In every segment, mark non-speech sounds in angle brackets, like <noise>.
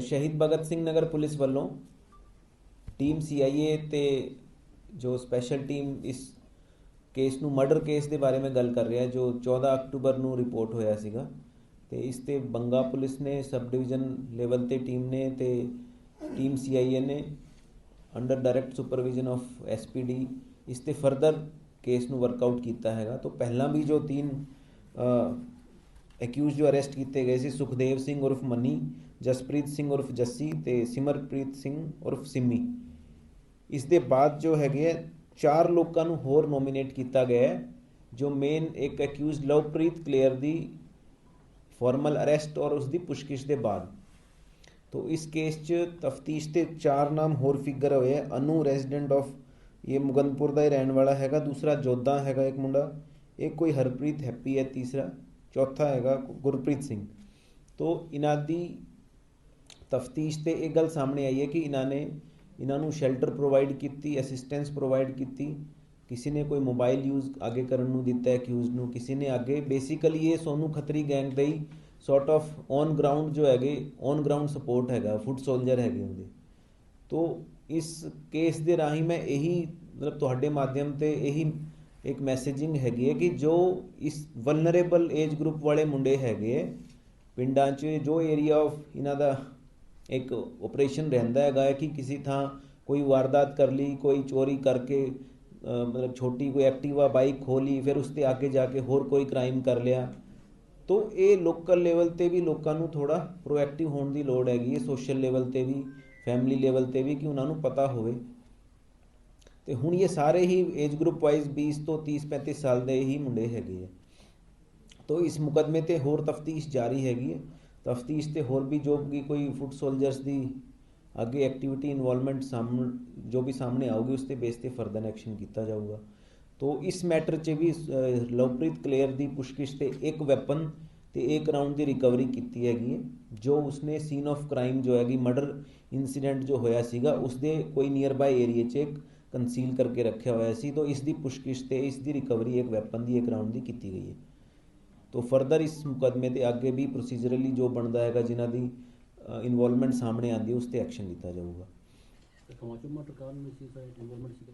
ਸ਼ਹੀਦ ਭਗਤ ਸਿੰਘ ਨਗਰ ਪੁਲਿਸ ਵੱਲੋਂ team CIA ਤੇ ਜੋ ਸਪੈਸ਼ਲ ਟੀਮ ਇਸ ਕੇਸ ਨੂੰ ਮਰਡਰ ਕੇਸ ਦੇ ਬਾਰੇ ਮੈਂ ਗੱਲ ਕਰ ਰਿਹਾ, ਜੋ 14 ਅਕਤੂਬਰ ਨੂੰ ਰਿਪੋਰਟ ਹੋਇਆ ਸੀਗਾ ਤੇ ਇਸ ਤੇ ਬੰਗਾ ਪੁਲਿਸ ਨੇ ਸਬ ਡਿਵੀਜ਼ਨ ਲੈਵਲ ਤੇ ਟੀਮ ਨੇ ਤੇ ਟੀਮ ਸੀਆਈਏ ਨੇ under direct supervision of SPD ਇਸ ਤੇ ਫਰਦਰ ਕੇਸ ਨੂੰ ਵਰਕਆਊਟ ਕੀਤਾ ਹੈਗਾ। ਤੋਂ ਪਹਿਲਾਂ ਵੀ ਜੋ ਤਿੰਨ ਅਕਿਊਜ਼ ਜੋ ਅਰੈਸਟ ਕੀਤੇ ਗਏ ਸੀ ਸੁਖਦੇਵ ਸਿੰਘ ਉਰਫ ਮਨੀ, ਜਸਪ੍ਰੀਤ ਸਿੰਘ ਉਰਫ ਜੱਸੀ ਤੇ ਸਿਮਰਪ੍ਰੀਤ ਸਿੰਘ ਉਰਫ ਸਿੰਮੀ। ਇਸ ਦੇ ਬਾਅਦ ਜੋ ਹੈਗੇ ਹੈ ਚਾਰ ਲੋਕਾਂ ਨੂੰ ਹੋਰ ਨੋਮੀਨੇਟ ਕੀਤਾ ਗਿਆ ਹੈ, ਜੋ ਮੇਨ ਇੱਕ ਅਕਿਊਜ਼ ਲਵਪ੍ਰੀਤ ਕਲੇਅਰ ਦੀ ਫਾਰਮਲ ਅਰੈਸਟ ਔਰ ਉਸ ਦੀ ਪੁੱਛਗਿੱਛ ਦੇ ਬਾਅਦ। ਤੋ ਇਸ ਕੇਸ 'ਚ ਤਫਤੀਸ਼ ਤੇ ਚਾਰ ਨਾਮ ਹੋਰ ਫਿਗਰ ਹੋਏ ਹੈ ਅਨੂ ਰੈਜ਼ੀਡੈਂਟ ਆਫ ਇਹ ਮੁਗੰਦਪੁਰ ਦਾ ਹੀ ਰਹਿਣ ਵਾਲਾ ਹੈਗਾ, ਦੂਸਰਾ ਜੋਧਾ ਹੈਗਾ ਇੱਕ ਮੁੰਡਾ, ਇਹ ਕੋਈ ਹਰਪ੍ਰੀਤ ਹੈਪੀ ਹੈ ਤੀਸਰਾ। ਚੌਥਾ ਹੈਗਾ ਗੁਰਪ੍ਰੀਤ ਸਿੰਘ। ਤੋ ਇਹਨਾਂ ਦੀ ਤਫਤੀਸ਼ ਤੇ ਇਹ ਗੱਲ ਸਾਹਮਣੇ ਆਈ ਹੈ ਕਿ ਇਹਨਾਂ ਨੇ ਇਹਨਾਂ ਨੂੰ ਸ਼ੈਲਟਰ ਪ੍ਰੋਵਾਈਡ ਕੀਤੀ ਅਸਿਸਟੈਂਸ ਪ੍ਰੋਵਾਈਡ ਕੀਤੀ। ਕਿਸੇ ਨੇ ਕੋਈ ਮੋਬਾਈਲ ਯੂਜ਼ ਅੱਗੇ ਕਰਨ ਨੂੰ ਦਿੱਤਾ ਹੈ ਨੂੰ। ਕਿਸੇ ਨੇ ਅੱਗੇ ਬੇਸਿਕਲੀ ਇਹ ਸੋਨੂ ਖਤਰੀ ਗੈਂਗ ਦੇ ਹੀ ਸੌਰਟ ਆਫ ਔਨ ਗਰਾਊਂਡ ਜੋ ਹੈਗੇ ਔਨ ਗਰਾਊਂਡ ਸਪੋਰਟ ਹੈਗਾ ਫੁੱਟ ਸੋਲਜਰ ਹੈਗੇ ਹੁੰਦੇ ਤੋ ਇਸ ਕੇਸ ਦੇ ਰਾਹੀਂ ਮੈਂ ਇਹੀ ਮਤਲਬ ਤੁਹਾਡੇ ਮਾਧਿਅਮ ਤੇ ਇਹੀ ਇੱਕ ਮੈਸੇਜਿੰਗ ਹੈਗੀ ਹੈ ਕਿ ਜੋ ਇਸ ਵਲਨਰੇਬਲ ਏਜ ਗਰੁੱਪ ਵਾਲੇ ਮੁੰਡੇ ਹੈਗੇ ਹੈ, ਪਿੰਡਾਂ 'ਚ ਜੋ ਏਰੀਆ ਆਫ ਇਹਨਾਂ ਦਾ ਇੱਕ ਆਪਰੇਸ਼ਨ ਰਹਿੰਦਾ ਹੈਗਾ ਹੈ ਕਿ ਕਿਸੇ ਥਾਂ ਕੋਈ ਵਾਰਦਾਤ ਕਰ ਲਈ ਕੋਈ ਚੋਰੀ ਕਰਕੇ ਮਤਲਬ ਛੋਟੀ ਕੋਈ ਐਕਟਿਵਾ ਬਾਈਕ ਖੋਲੀ ਫਿਰ ਉਸ ਤੇ ਅੱਗੇ ਜਾ ਕੇ ਹੋਰ ਕੋਈ ਕ੍ਰਾਈਮ ਕਰ ਲਿਆ। ਤੋ ਇਹ ਲੋਕਲ ਲੈਵਲ ਤੇ ਵੀ ਲੋਕਾਂ ਨੂੰ ਥੋੜਾ ਪ੍ਰੋਐਕਟਿਵ ਹੋਣ ਦੀ ਲੋੜ ਹੈਗੀ ਹੈ ਸੋਸ਼ਲ ਲੈਵਲ ਤੇ ਵੀ ਫੈਮਿਲੀ ਲੈਵਲ ਤੇ ਵੀ ਕਿ ਉਹਨਾਂ ਨੂੰ ਪਤਾ ਹੋਵੇ। ਤੇ ਹੁਣ ਇਹ ਸਾਰੇ ਹੀ ਏਜ ਗਰੁੱਪ ਵਾਈਜ਼ 20 ਤੋਂ 30 35 ਸਾਲ ਦੇ ਹੀ ਮੁੰਡੇ ਹੈਗੇ ਆ। ਤੋ ਇਸ ਮੁਕਦਮੇ ਤੇ ਹੋਰ ਤਫਤੀਸ਼ ਜਾਰੀ ਹੈਗੀ ਹੈ ਤਫਤੀਸ਼ ਤੇ ਹੋਰ ਵੀ ਜੋ ਵੀ ਕੋਈ ਫੁੱਟ ਸੋਲਜਰਸ ਦੀ ਅੱਗੇ ਐਕਟੀਵਿਟੀ ਇਨਵੋਲਵਮੈਂਟ ਸਾਹਮਣੇ, ਜੋ ਵੀ ਸਾਹਮਣੇ ਆਊਗੀ, ਉਸ ਤੇ ਬੇਸ ਤੇ ਫਰਦਰ ਐਕਸ਼ਨ ਕੀਤਾ ਜਾਊਗਾ। ਤੋ ਇਸ ਮੈਟਰ 'ਚ ਵੀ ਲਵਪ੍ਰੀਤ ਕਲੇਅਰ ਦੀ ਪੁੱਛਗਿੱਛ ਤੇ ਇੱਕ ਵੈਪਨ ਤੇ ਇੱਕ ਰਾਉਂਡ ਦੀ ਰਿਕਵਰੀ ਕੀਤੀ ਹੈਗੀ ਹੈ ਜੋ ਉਸਨੇ ਸੀਨ ਆਫ ਕ੍ਰਾਈਮ ਜੋ ਹੈਗੀ ਮਰਡਰ ਇਨਸੀਡੈਂਟ ਜੋ ਹੋਇਆ ਸੀਗਾ ਉਸ ਦੇ ਕੋਈ ਨੀਅਰ ਬਾਈ ਏਰੀਆ 'ਚ ਇੱਕ ਕੰਸੀਲ ਕਰਕੇ ਰੱਖਿਆ ਹੋਇਆ ਸੀ ਤੋ ਇਸ ਦੀ ਪੁੱਛਗਿੱਛ ਤੇ ਇਸ ਦੀ ਰਿਕਵਰੀ ਇੱਕ ਵੈਪਨ ਦੀ ਇੱਕ ਰਾਉਂਡ ਦੀ ਕੀਤੀ ਗਈ ਹੈ। ਤੋ ਫਰਦਰ ਇਸ ਮੁਕਦਮੇ ਤੇ ਅੱਗੇ ਵੀ ਪ੍ਰੋਸੀਜਰਲੀ ਜੋ ਬਣਦਾ ਹੈਗਾ ਜਿਨ੍ਹਾਂ ਦੀ ਇਨਵੋਲਵਮੈਂਟ ਸਾਹਮਣੇ ਆਂਦੀ ਉਸ ਤੇ ਐਕਸ਼ਨ ਲਿੱਤਾ ਜਾਊਗਾ। ਤੇ ਖਮਾਚੋ ਮਟਰ ਕਾਰਨ ਵਿੱਚ ਸੀ ਸਰ ਇਨਵੋਲਵਮੈਂਟ ਸੀ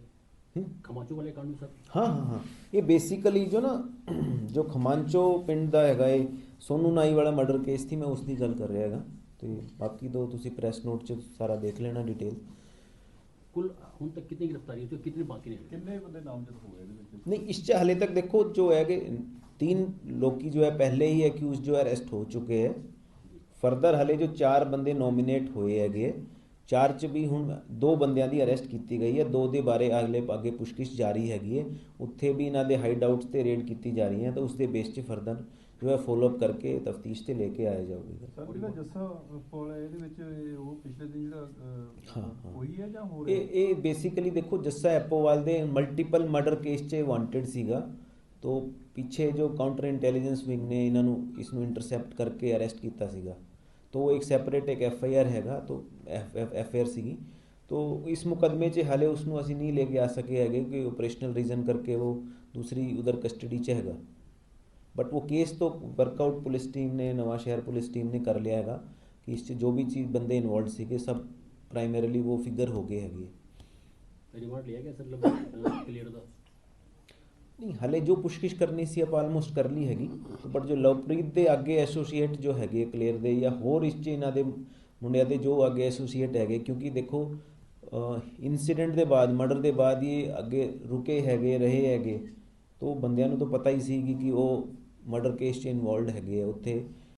ਹੂੰ? ਖਮਾਚੋ ਵਾਲੇ ਕਾਰਨ ਸਰ ਹਾਂ ਹਾਂ ਹਾਂ। ਇਹ ਬੇਸਿਕਲੀ ਜੋ ਨਾ <clears throat> ਜੋ ਖਮਾਂਚੋ ਪਿੰਡ ਦਾ ਹੈਗਾ ਇਹ ਸੋਨੂ ਨਾਈ ਵਾਲਾ ਮਰਡਰ ਕੇਸ ਸੀ ਮੈਂ ਉਸ ਦੀ ਗੱਲ ਕਰ ਰਿਹਾ ਹੈਗਾ। ਤੇ ਬਾਕੀ ਦੋ ਤੁਸੀਂ ਪ੍ਰੈਸ ਨੋਟ 'ਚ ਸਾਰਾ ਦੇਖ ਲੈਣਾ ਡਿਟੇਲ ਕੁੱਲ ਹੁਣ ਤੱਕ ਕਿਤਨੀ ਗ੍ਰਿਫਤਾਰੀ ਹੋਈ ਤੇ ਕਿਤਨੇ ਬਾਕੀ ਨੇ ਕਿੰਨੇ ਬੰਦੇ ਨਾਮਜ਼ਦ ਹੋ ਗਏ ਇਹਦੇ ਵਿੱਚ ਨਹੀਂ ਇਸ 'ਚ ਹਲੇ ਤੱਕ ਦੇਖੋ ਜੋ ਹੈਗੇ तीन ਲੋਕੀ ਜੋ ਹੈ ਪਹਿਲੇ ਹੀ ਅਕਿਊਜ਼ ਜੋ ਹੈ ਅਰੈਸਟ ਹੋ ਚੁੱਕੇ ਹੈ ਫਰਦਰ ਹਲੇ ਜੋ ਚਾਰ ਬੰਦੇ ਨੋਮੀਨੇਟ ਹੋਏ ਹੈਗੇ ਚਾਰ ਚ ਵੀ ਹੁਣ ਦੋ ਬੰਦਿਆਂ ਦੀ ਅਰੈਸਟ ਕੀਤੀ ਗਈ ਹੈ। ਦੋ ਦੇ ਬਾਰੇ ਅਗਲੇ ਅੱਗੇ ਪੁੱਛਗਿੱਛ ਜਾਰੀ ਹੈਗੀ ਹੈ। ਉੱਥੇ ਵੀ ਇਹਨਾਂ ਦੇ ਹਾਈਡ ਆਊਟਸ ਤੇ ਰੇਡ ਕੀਤੀ ਜਾ ਰਹੀ ਹੈ ਤਾਂ ਉਸ ਦੇ ਬੇਸ 'ਚ ਫਰਦਰ ਜੋ ਹੈ ਫੋਲੋ ਅਪ ਕਰਕੇ ਤਫਤੀਸ਼ ਤੇ ਲੈ ਕੇ ਆਇਆ ਜਾਊਗਾ। ਸਰ ਜਿਹੜਾ ਜੱਸਾ ਪੋਲ ਹੈ ਇਹਦੇ ਵਿੱਚ ਉਹ ਪਿਛਲੇ ਦਿਨ ਜਿਹੜਾ। ਹੋਈ ਹੈ ਜਾਂ ਹੋ? ਰਿਹਾ ਇਹ ਇਹ ਬੇਸਿਕਲੀ ਦੇਖੋ ਜੱਸਾ ਐਪੋਵਾਲ ਦੇ ਮਲਟੀਪਲ ਮਰਡਰ ਕੇਸ 'ਚ ਵਾਂਟਡ ਸੀਗਾ। ਤੋਂ ਪਿੱਛੇ ਜੋ ਕਾਊਂਟਰ ਇੰਟੈਲੀਜੈਂਸ ਵਿੰਗ ਨੇ ਇਹਨਾਂ ਨੂੰ ਇਸ ਨੂੰ ਇੰਟਰਸੈਪਟ ਕਰਕੇ ਅਰੈਸਟ ਕੀਤਾ ਸੀਗਾ। ਤੋਂ ਇੱਕ ਸੈਪਰੇਟ ਇੱਕ ਐਫ ਆਈ ਆਰ ਹੈਗਾ ਤੋਂ ਐਫ ਆਈ ਆਰ ਸੀਗੀ ਤੋਂ ਇਸ ਮੁਕਦਮੇ 'ਚ ਹਾਲੇ ਉਸ ਨੂੰ ਅਸੀਂ ਨਹੀਂ ਲੈ ਕੇ ਆ ਸਕੇ ਹੈਗੇ ਕਿ ਆਪਰੇਸ਼ਨਲ ਰੀਜ਼ਨ ਕਰਕੇ ਉਹ ਦੂਸਰੀ ਉਧਰ ਕਸਟਡੀ 'ਚ ਹੈਗਾ ਬਟ ਉਹ ਕੇਸ ਤੋਂ ਵਰਕਆਊਟ ਪੁਲਿਸ ਟੀਮ ਨੇ ਨਵਾਂ ਸ਼ਹਿਰ ਪੁਲਿਸ ਟੀਮ ਨੇ ਕਰ ਲਿਆ ਹੈਗਾ ਕਿ ਇਸ 'ਚ ਜੋ ਵੀ ਚੀਜ਼ ਬੰਦੇ ਇਨਵੋਲਡ ਸੀਗੇ ਸਭ ਪ੍ਰਾਇਮਰੀਲੀ ਉਹ ਫਿਗਰ ਹੋ ਗਏ ਹੈਗੇ ਰਿਮਾਂਡ ਲਿਆ ਗਿਆ ਸਰ ਕਲੀਅਰ ਦਾ ਨਹੀਂ, ਹਲੇ ਜੋ ਪੁੱਛਗਿੱਛ ਕਰਨੀ ਸੀ ਆਪਾਂ ਆਲਮੋਸਟ ਕਰ ਲਈ ਹੈਗੀ। ਬਟ ਜੋ ਲਵਪ੍ਰੀਤ ਦੇ ਅੱਗੇ ਐਸੋਸੀਏਟ ਜੋ ਹੈਗੇ ਕਲੀਅਰ ਦੇ ਜਾਂ ਹੋਰ ਇਸ 'ਚ ਇਹਨਾਂ ਦੇ ਮੁੰਡਿਆਂ ਦੇ ਜੋ ਅੱਗੇ ਐਸੋਸੀਏਟ ਹੈਗੇ, ਕਿਉਂਕਿ ਦੇਖੋ ਇਨਸੀਡੈਂਟ ਦੇ ਬਾਅਦ ਮਰਡਰ ਦੇ ਬਾਅਦ ਇਹ ਅੱਗੇ ਰੁਕੇ ਹੈਗੇ, ਰਹੇ ਹੈਗੇ। ਤੋਂ ਬੰਦਿਆਂ ਨੂੰ ਤਾਂ ਪਤਾ ਹੀ ਸੀ ਕਿ ਉਹ ਮਰਡਰ ਕੇਸ 'ਚ ਇਨਵੋਲਡ ਹੈਗੇ ਆ ਉੱਥੇ।